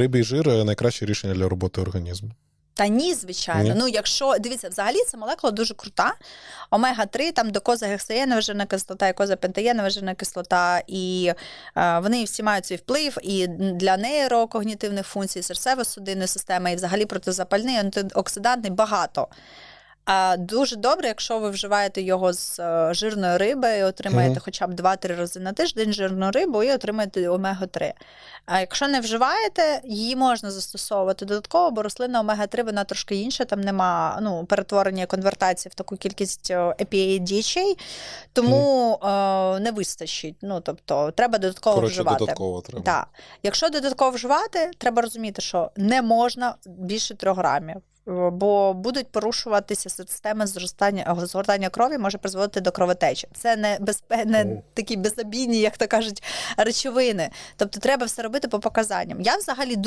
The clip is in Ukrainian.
Рибий жир найкраще рішення для роботи організму. Та ні, звичайно. Ні? Ну, якщо дивіться, взагалі ця молекула дуже крута. Омега-3, там докозагексаєнова жирна кислота, і козапентаєнова жирна кислота, і е, вони всі мають свій вплив і для нейрокогнітивних функцій, серцево-судинної системи, і взагалі протизапальний, антиоксидантний багато. А дуже добре, якщо ви вживаєте його з е, жирної риби і отримаєте Мгм. хоча б 2-3 рази на тиждень жирну рибу і отримаєте омега-3. А якщо не вживаєте, її можна застосовувати додатково, бо рослина омега-3 вона трошки інша, там нема ну, перетворення конвертації в таку кількість EPA дічей, тому е, не вистачить. Ну, тобто, треба додатково Коротше, вживати. додатково треба. Так. Якщо додатково вживати, треба розуміти, що не можна більше трьох грамів. Е, Бо будуть порушуватися системи зростання згортання крові, може призводити до кровотечі. Це не безпене такі безобійні, як то кажуть, речовини. Тобто треба все робити по показанням. Я взагалі дуже